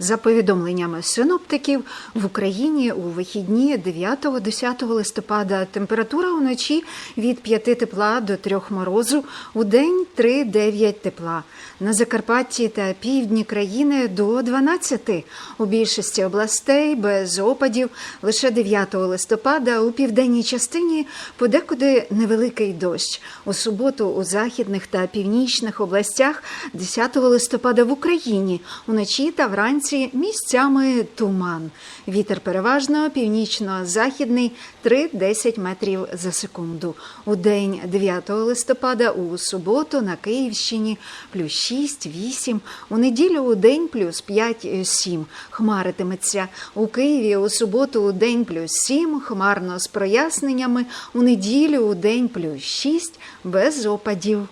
За повідомленнями синоптиків, в Україні у вихідні 9-10 листопада температура вночі від 5 тепла до 3 морозу, у день 3-9 тепла. На Закарпатті та півдні країни до 12. У більшості областей без опадів лише 9 листопада у південній частині подекуди невеликий дощ. У суботу у західних та північних областях 10 листопада в Україні уночі та вранці місцями туман. Вітер переважно північно-західний 3-10 метрів за секунду. У день 9 листопада у суботу на Київщині плюс 6-8, у неділю у день плюс 5-7. Хмаритиметься. У Києві у суботу у день плюс 7, хмарно з проясненнями, у неділю у день плюс 6, без опадів.